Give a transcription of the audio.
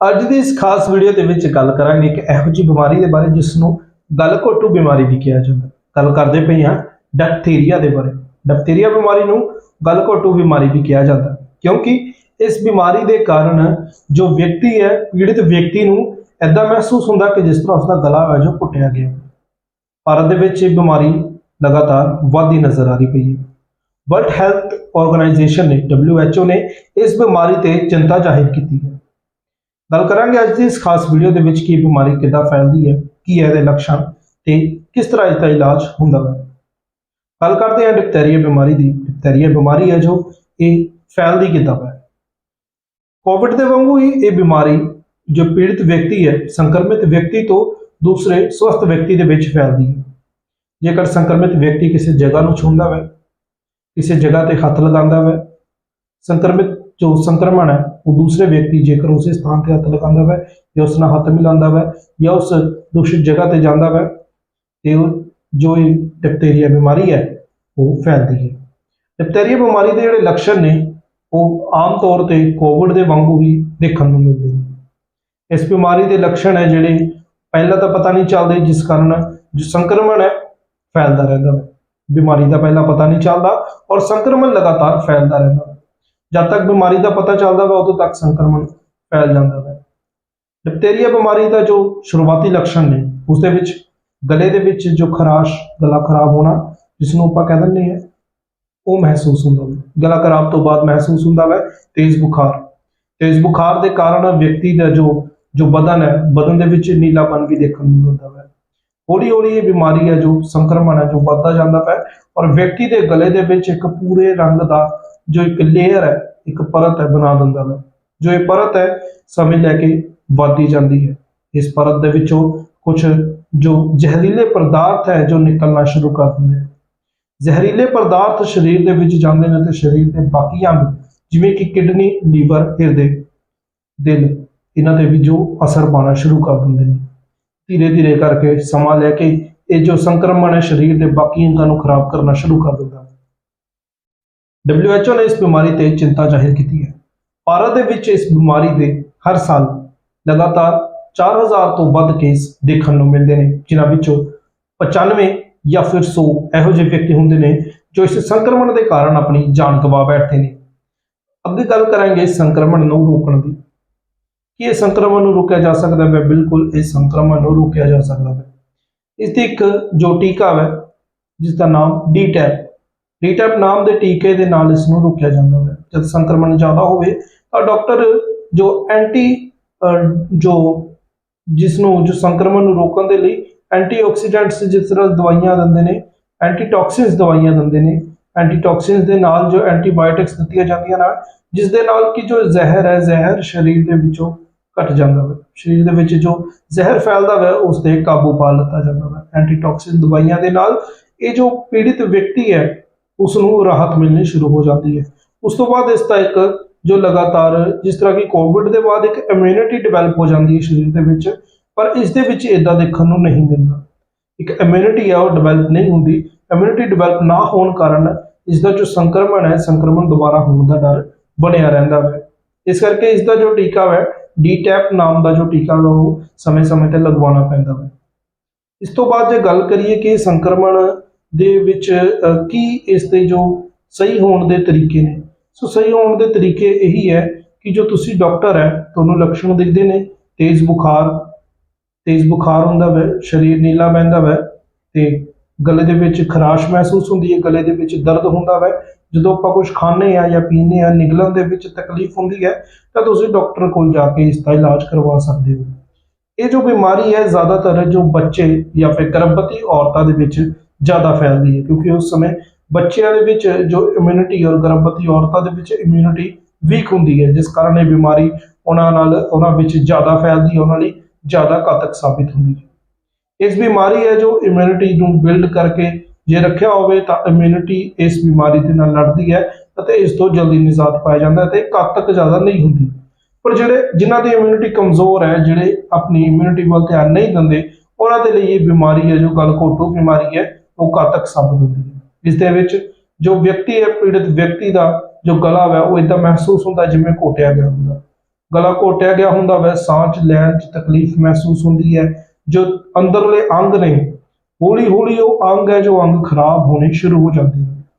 ਅੱਜ ਦੀ ਇਸ ਖਾਸ ਵੀਡੀਓ ਦੇ ਵਿੱਚ ਗੱਲ ਕਰਾਂਗੇ ਇੱਕ ਇਹੋ ਜਿਹੀ ਬਿਮਾਰੀ ਦੇ ਬਾਰੇ ਜਿਸ ਨੂੰ ਗਲਘੋਟੂ ਬਿਮਾਰੀ ਵੀ ਕਿਹਾ ਜਾਂਦਾ। ਗੱਲ ਕਰਦੇ ਪਏ ਹਾਂ ਡੈਫਥੀਰੀਆ ਦੇ ਬਾਰੇ। ਡੈਫਥੀਰੀਆ ਬਿਮਾਰੀ ਨੂੰ ਗਲਘੋਟੂ ਬਿਮਾਰੀ ਵੀ ਕਿਹਾ ਜਾਂਦਾ। ਕਿਉਂਕਿ ਇਸ ਬਿਮਾਰੀ ਦੇ ਕਾਰਨ ਜੋ ਵਿਅਕਤੀ ਹੈ, ਪੀੜਿਤ ਵਿਅਕਤੀ ਨੂੰ ਐਦਾਂ ਮਹਿਸੂਸ ਹੁੰਦਾ ਕਿ ਜਿਸ ਤਰ੍ਹਾਂ ਉਸਦਾ ਗਲਾ ਹੈ, ਜੋ ਘੁੱਟਿਆ ਗਿਆ। ਭਾਰਤ ਦੇ ਵਿੱਚ ਇਹ ਬਿਮਾਰੀ ਲਗਾਤਾਰ ਵਧਦੀ ਨਜ਼ਰ ਆ ਰਹੀ ਪਈ ਹੈ। ਵਰਲਡ ਹੈਲਥ ਆਰਗੇਨਾਈਜੇਸ਼ਨ ਨੇ WHO ਨੇ ਇਸ ਬਿਮਾਰੀ ਤੇ ਚਿੰਤਾ ਜ਼ਾਹਿਰ ਕੀਤੀ ਹੈ। ਗੱਲ ਕਰਾਂਗੇ ਅੱਜ ਦੀ ਇਸ ਖਾਸ ਵੀਡੀਓ ਦੇ ਵਿੱਚ ਕਿ ਬਿਮਾਰੀ ਕਿੱਦਾਂ ਫੈਲਦੀ ਹੈ, ਕੀ ਹੈ ਇਹਦੇ ਲੱਛਣ ਤੇ ਕਿਸ ਤਰ੍ਹਾਂ ਇਸ ਦਾ ਇਲਾਜ ਹੁੰਦਾ ਹੈ। ਗੱਲ ਕਰਦੇ ਹਾਂ ਡਿਪਥੈਰੀਆ ਬਿਮਾਰੀ ਦੀ। ਡਿਪਥੈਰੀਆ ਬਿਮਾਰੀ ਹੈ ਜੋ ਇਹ ਫੈਲਦੀ ਕਿੱਦਾਂ ਹੈ। ਕੋਵਿਡ ਦੇ ਵਾਂਗੂ ਹੀ ਇਹ ਬਿਮਾਰੀ ਜੋ ਪੀੜਿਤ ਵਿਅਕਤੀ ਹੈ, ਸੰਕਰਮਿਤ ਵਿਅਕਤੀ ਤੋਂ ਦੂਸਰੇ ਸਵਸਥ ਵਿਅਕਤੀ ਦੇ ਵਿੱਚ ਫੈਲਦੀ ਹੈ। ਜੇਕਰ ਸੰਕਰਮਿਤ ਵਿਅਕਤੀ ਕਿਸੇ ਜਗ੍ਹਾ ਨੂੰ ਛੂੰਹਦਾ ਹੈ, ਕਿਸੇ ਜਗ੍ਹਾ ਤੇ ਹੱਥ ਲਗਾਉਂਦਾ ਹੈ, ਸੰਕਰਮਿਤ ਜੋ ਸੰਕਰਮਣ ਹੈ, ਉਹ ਦੂਸਰੇ ਵਿਅਕਤੀ ਜੇਕਰ ਉਸੇ ਸਥਾਨ ਤੇ ਹੱਥ ਲਗਾਉਂਦਾ ਹੈ ਜਾਂ ਉਸ ਨਾਲ ਹੱਥ ਮਿਲਾਉਂਦਾ ਹੈ ਜਾਂ ਉਸ ਦੂਸ਼ਿਤ ਜਗ੍ਹਾ ਤੇ ਜਾਂਦਾ ਹੈ ਤੇ ਉਹ ਜੋ ਇਹ ਡਿਪਥੀਰੀਆ ਬਿਮਾਰੀ ਹੈ, ਉਹ ਫੈਲਦੀ ਹੈ। ਡਿਪਥੀਰੀਆ ਬਿਮਾਰੀ ਦੇ ਜਿਹੜੇ ਲੱਛਣ ਨੇ, ਉਹ ਆਮ ਤੌਰ ਤੇ ਕੋਵਿਡ ਦੇ ਵਾਂਗੂ ਹੀ ਦੇਖਣ ਨੂੰ ਮਿਲਦੇ ਨੇ। ਇਸ ਬਿਮਾਰੀ ਦੇ ਲੱਛਣ ਹੈ ਜਿਹੜੇ ਪਹਿਲਾਂ ਤਾਂ ਪਤਾ ਨਹੀਂ ਚੱਲਦੇ, ਜਿਸ ਕਾਰਨ ਜੋ ਸੰਕਰਮਣ ਹੈ, ਫੈਲਦਾ ਰਹਿੰਦਾ ਹੈ ਬਿਮਾਰੀ ਦਾ ਪਹਿਲਾਂ ਪਤਾ ਨਹੀਂ ਚੱਲਦਾ ਔਰ ਸੰਕਰਮਣ ਲਗਾਤਾਰ ਫੈਲਦਾ ਰਹਿੰਦਾ ਜਦ ਤੱਕ ਬਿਮਾਰੀ ਦਾ ਪਤਾ ਚੱਲਦਾ ਵਾ, ਉਦੋਂ ਤੱਕ ਸੰਕਰਮਣ ਫੈਲ ਜਾਂਦਾ ਹੈ ਡਿਪਥੀਰੀਆ ਬਿਮਾਰੀ ਦਾ ਜੋ ਸ਼ੁਰੂਆਤੀ ਲੱਛਣ ਨੇ ਉਸ ਦੇ ਵਿੱਚ, ਗਲੇ ਦੇ ਵਿੱਚ ਜੋ ਖਰਾਸ਼, ਗਲਾ ਖਰਾਬ ਹੋਣਾ ਜਿਸ ਨੂੰ ਆਪਾਂ ਕਹਿ ਦਿੰਦੇ ਹਾਂ, ਉਹ ਮਹਿਸੂਸ ਹੁੰਦਾ ਹੈ ਗਲਾ ਖਰਾਬ ਤੋਂ ਬਾਅਦ ਮਹਿਸੂਸ ਹੁੰਦਾ ਹੈ ਤੇਜ਼ ਬੁਖਾਰ। ਤੇਜ਼ ਬੁਖਾਰ ਦੇ ਕਾਰਨ ਵਿਅਕਤੀ ਦਾ ਜੋ ਜੋ ਬਦਨ ਹੈ, ਬਦਨ ਦੇ ਵਿੱਚ ਨੀਲਾਪਨ ਵੀ ਦੇਖਣ ਨੂੰ ਮਿਲਦਾ ਹੈ ਹੌਲੀ ਹੌਲੀ ਇਹ ਬਿਮਾਰੀ ਹੈ ਜੋ ਸੰਕਰਮਣ ਹੈ, ਜੋ ਵੱਧਦਾ ਜਾਂਦਾ ਹੈ ਔਰ ਵਿਅਕਤੀ ਦੇ ਗਲੇ ਦੇ ਵਿੱਚ ਇੱਕ ਪੂਰੇ ਰੰਗ ਦਾ ਜੋ ਇੱਕ ਲੇਅਰ ਹੈ, ਇੱਕ ਪਰਤ ਹੈ ਬਣਾ ਦਿੰਦਾ ਹੈ ਜੋ ਇਹ ਪਰਤ ਹੈ ਸਮੇਂ ਲੈ ਕੇ ਵੱਧਦੀ ਜਾਂਦੀ ਹੈ। ਇਸ ਪਰਤ ਦੇ ਵਿੱਚੋਂ ਕੁਝ ਜੋ ਜ਼ਹਿਰੀਲੇ ਪਦਾਰਥ ਹੈ, ਜੋ ਨਿਕਲਣਾ ਸ਼ੁਰੂ ਕਰ ਦਿੰਦੇ ਹਨ ਜ਼ਹਿਰੀਲੇ ਪਦਾਰਥ ਸਰੀਰ ਦੇ ਵਿੱਚ ਜਾਂਦੇ ਨੇ ਤੇ ਸਰੀਰ ਦੇ ਬਾਕੀ ਅੰਗ, ਜਿਵੇਂ ਕਿ ਕਿਡਨੀ, ਲੀਵਰ, ਹਿਰਦੇ, ਦਿਲ, ਇਹਨਾਂ ਤੇ ਵੀ ਜੋ ਅਸਰ ਪਾਉਣਾ ਸ਼ੁਰੂ ਕਰ ਦਿੰਦੇ ਨੇ। ਧੀਰੇ ਧੀਰੇ ਕਰਕੇ ਸਮਾਂ ਲੈ ਕੇ ਇਹ ਜੋ ਸੰਕਰਮਣ ਹੈ, ਸਰੀਰ ਦੇ ਬਾਕੀ ਅੰਗਾਂ ਨੂੰ ਖਰਾਬ ਕਰਨਾ ਸ਼ੁਰੂ ਕਰ ਦਿੰਦਾ WHO ਨੇ ਇਸ ਬਿਮਾਰੀ ਤੇ ਚਿੰਤਾ ਜ਼ਾਹਿਰ ਕੀਤੀ ਹੈ। ਭਾਰਤ ਦੇ ਵਿੱਚ ਇਸ ਬਿਮਾਰੀ ਦੇ ਹਰ ਸਾਲ ਲਗਾਤਾਰ 4000 ਤੋਂ ਵੱਧ ਕੇਸ ਦੇਖਣ ਨੂੰ ਮਿਲਦੇ ਨੇ, ਜਿਨ੍ਹਾਂ ਵਿੱਚੋਂ 95 ਜਾਂ ਫਿਰ 100 ਇਹੋ ਜਿਹੇ ਵਿਅਕਤੀ ਹੁੰਦੇ ਨੇ ਜੋ ਇਸ ਸੰਕਰਮਣ ਦੇ ਕਾਰਨ ਆਪਣੀ ਜਾਨ ਗਵਾ ਬੈਠਦੇ ਨੇ। ਅੱਗੇ ਗੱਲ ਕਰਾਂਗੇ ਸੰਕਰਮਣ ਨੂੰ ਰੋਕਣ ਦੀ। ਕਿ ਇਹ ਸੰਕਰਮਣ ਨੂੰ ਰੋਕਿਆ ਜਾ ਸਕਦਾ ਹੈ? ਬਿਲਕੁਲ ਇਹ ਸੰਕਰਮਣ ਨੂੰ ਰੋਕਿਆ ਜਾ ਸਕਦਾ ਹੈ। ਇਸ ਦੀ ਇੱਕ ਜੋ ਟੀਕਾ ਹੈ ਜਿਸ ਦਾ ਨਾਮ ਡੀ ਡੀਟੈਪ ਡੀਟੈਪ ਨਾਮ ਦੇ ਟੀਕੇ ਦੇ ਨਾਲ ਇਸ ਨੂੰ ਰੋਕਿਆ ਜਾਂਦਾ ਹੈ ਜਦ ਸੰਕਰਮਣ ਜ਼ਿਆਦਾ ਹੋਵੇ, ਤਾਂ ਡਾਕਟਰ ਜੋ ਐਂਟੀ ਜੋ ਜਿਸ ਨੂੰ, ਜੋ ਸੰਕਰਮਣ ਨੂੰ ਰੋਕਣ ਦੇ ਲਈ ਐਂਟੀਆਕਸੀਡੈਂਟਸ ਜਿਸ ਤਰ੍ਹਾਂ ਦਵਾਈਆਂ ਦਿੰਦੇ ਨੇ, ਐਂਟੀਟੌਕਸਿਨਸ ਦਵਾਈਆਂ ਦਿੰਦੇ ਨੇ, ਐਂਟੀਟੌਕਸਿਨਸ ਦੇ ਨਾਲ ਜੋ ਐਂਟੀਬਾਇਓਟਿਕਸ ਦਿੱਤੀਆਂ ਜਾਂਦੀਆਂ ਨਾਲ ਜਿਸ ਦੇ ਨਾਲ ਕਿ ਜੋ ਜ਼ਹਿਰ ਹੈ, ਜ਼ਹਿਰ ਸਰੀਰ ਦੇ ਵਿੱਚੋਂ ਘਟ ਜਾਂਦਾ ਹੈ ਸਰੀਰ ਦੇ ਵਿੱਚ ਜੋ ਜ਼ਹਿਰ ਫੈਲਦਾ ਹੈ ਉਸ ਤੇ ਕਾਬੂ ਪਾ ਲਿੱਤਾ ਜਾਂਦਾ ਹੈ ਐਂਟੀਟੌਕਸਿਨ ਦਵਾਈਆਂ ਦੇ ਨਾਲ ਇਹ ਜੋ ਪੀੜਿਤ ਵਿਅਕਤੀ ਹੈ ਉਸ ਨੂੰ ਰਾਹਤ ਮਿਲਣੀ ਸ਼ੁਰੂ ਹੋ ਜਾਂਦੀ ਹੈ। ਉਸ ਤੋਂ ਬਾਅਦ ਇਸ ਦਾ ਇੱਕ ਜੋ ਲਗਾਤਾਰ ਜਿਸ ਤਰ੍ਹਾਂ ਕਿ ਕੋਵਿਡ ਦੇ ਬਾਅਦ ਇੱਕ ਇਮਿਊਨਿਟੀ ਡਿਵੈਲਪ ਹੋ ਜਾਂਦੀ ਹੈ ਸਰੀਰ ਦੇ ਵਿੱਚ, ਪਰ ਇਸ ਦੇ ਵਿੱਚ ਇਦਾਂ ਦੇਖਣ ਨੂੰ ਨਹੀਂ ਮਿਲਦਾ। ਇੱਕ ਇਮਿਊਨਿਟੀ ਆ, ਉਹ ਡਿਵੈਲਪ ਨਹੀਂ ਹੁੰਦੀ। ਇਮਿਊਨਿਟੀ ਡਿਵੈਲਪ ਨਾ ਹੋਣ ਕਾਰਨ ਇਸ ਦਾ ਜੋ ਸੰਕਰਮਣ ਹੈ, ਸੰਕਰਮਣ ਦੁਬਾਰਾ ਹੋਣ ਦਾ ਡਰ ਬਣਿਆ ਰਹਿੰਦਾ ਹੈ। ਇਸ ਕਰਕੇ ਇਸ ਦਾ ਜੋ ਟੀਕਾ ਹੈ ਡੀਟੈਪ ਨਾਮ ਦਾ ਜੋ ਟੀਕਾ ਹੈ, ਉਹ ਸਮੇਂ-ਸਮੇਂ ਤੇ ਲਗਵਾਉਣਾ ਪੈਂਦਾ ਹੈ। ਇਸ ਤੋਂ ਬਾਅਦ ਜੇ ਗੱਲ ਕਰੀਏ ਕਿ ਸੰਕਰਮਣ ਦੇ ਵਿੱਚ ਕੀ ਇਸ ਦੇ ਜੋ ਸਹੀ ਹੋਣ ਦੇ ਤਰੀਕੇ ਨੇ? ਸੋ ਸਹੀ ਹੋਣ ਦੇ ਤਰੀਕੇ ਇਹੀ ਹੈ ਕਿ ਜੋ ਤੁਸੀਂ ਡਾਕਟਰ ਹੈ, ਤੁਹਾਨੂੰ ਲੱਛਣ ਦਿਖਦੇ ਨੇ। ਤੇਜ਼ ਬੁਖਾਰ ਤੇਜ਼ ਬੁਖਾਰ ਹੁੰਦਾ ਵੈ, ਸਰੀਰ ਨੀਲਾ ਬਹਿੰਦਾ ਵੈ ਤੇ ਗਲੇ ਦੇ ਵਿੱਚ ਖਰਾਸ਼ ਮਹਿਸੂਸ ਹੁੰਦੀ ਹੈ, ਗਲੇ ਦੇ ਵਿੱਚ ਦਰਦ ਹੁੰਦਾ ਵੈ। ਜਦੋਂ ਆਪਾਂ ਕੁਝ ਖਾਂਦੇ ਆ ਜਾਂ ਪੀਂਦੇ ਆ ਨਿਗਲਣ ਦੇ ਵਿੱਚ ਤਕਲੀਫ ਹੁੰਦੀ ਹੈ, ਤਾਂ ਤੁਸੀਂ ਡਾਕਟਰ ਕੋਲ ਜਾ ਕੇ ਇਸ ਦਾ ਇਲਾਜ ਕਰਵਾ ਸਕਦੇ ਹੋ। ਇਹ ਜੋ ਬਿਮਾਰੀ ਹੈ, ਜ਼ਿਆਦਾਤਰ ਜੋ ਬੱਚੇ ਜਾਂ ਫਿਰ ਗਰਭਵਤੀ ਔਰਤਾਂ ਦੇ ਵਿੱਚ ਜ਼ਿਆਦਾ ਫੈਲਦੀ ਹੈ, ਕਿਉਂਕਿ ਉਸ ਸਮੇਂ ਬੱਚਿਆਂ ਦੇ ਵਿੱਚ ਜੋ ਇਮਿਊਨਿਟੀ ਔਰ ਗਰਭਵਤੀ ਔਰਤਾਂ ਦੇ ਵਿੱਚ ਇਮਿਊਨਿਟੀ ਵੀਕ ਹੁੰਦੀ ਹੈ, ਜਿਸ ਕਾਰਨ ਇਹ ਬਿਮਾਰੀ ਉਹਨਾਂ ਨਾਲ, ਉਹਨਾਂ ਵਿੱਚ ਜ਼ਿਆਦਾ ਫੈਲਦੀ ਹੈ, ਉਹਨਾਂ ਲਈ ਜ਼ਿਆਦਾ ਘਾਤਕ ਸਾਬਿਤ ਹੁੰਦੀ ਹੈ। ਇਸ ਬਿਮਾਰੀ ਹੈ ਜੋ ਇਮਿਊਨਿਟੀ ਨੂੰ ਬਿਲਡ ਕਰਕੇ ਜੇ ਰੱਖਿਆ ਹੋਵੇ ਤਾਂ ਇਮਿਊਨਿਟੀ ਇਸ ਬਿਮਾਰੀ ਦੇ ਨਾਲ ਲੜਦੀ ਹੈ ਅਤੇ ਇਸ ਤੋਂ ਜਲਦੀ ਨਿਜਾਤ ਪਾਇਆ ਜਾਂਦਾ ਹੈ ਤੇ ਘਾਤਕ ਜ਼ਿਆਦਾ ਨਹੀਂ ਹੁੰਦੀ। ਪਰ ਜਿਹੜੇ, ਜਿਨ੍ਹਾਂ ਦੀ ਇਮਿਊਨਿਟੀ ਕਮਜ਼ੋਰ ਹੈ, ਜਿਹੜੇ ਆਪਣੀ ਇਮਿਊਨਿਟੀ ਵੱਲ ਧਿਆਨ ਨਹੀਂ ਦਿੰਦੇ, ਉਹਨਾਂ ਦੇ ਲਈ ਇਹ ਬਿਮਾਰੀ ਹੈ ਜੋ ਗਲਘੋਟੂ ਬਿਮਾਰੀ ਹੈ ਉਹ ਘਾਤਕ ਸਾਬਤ ਹੁੰਦੀ ਹੈ। ਇਸ ਦੇ ਵਿੱਚ ਜੋ ਵਿਅਕਤੀ ਹੈ, ਪੀੜਤ ਵਿਅਕਤੀ ਦਾ ਜੋ ਗਲਾ ਹੈ ਉਹ ਇਦਾਂ ਮਹਿਸੂਸ ਹੁੰਦਾ ਜਿਵੇਂ ਘੋਟਿਆ ਗਿਆ ਹੁੰਦਾ। ਗਲਾ ਘੋਟਿਆ ਗਿਆ ਹੁੰਦਾ ਵੈ ਸਾਹ 'ਚ ਲੈਣ 'ਚ ਤਕਲੀਫ ਮਹਿਸੂਸ ਹੁੰਦੀ ਹੈ। ਜੋ ਅੰਦਰਲੇ ਅੰਗ ਨੇ ਹੌਲੀ ਹੌਲੀ ਉਹ ਅੰਗ ਹੈ, ਜੋ ਅੰਗ ਖਰਾਬ ਹੋਣੇ ਸ਼ੁਰੂ ਹੋ ਜਾਂਦੇ ਨੇ।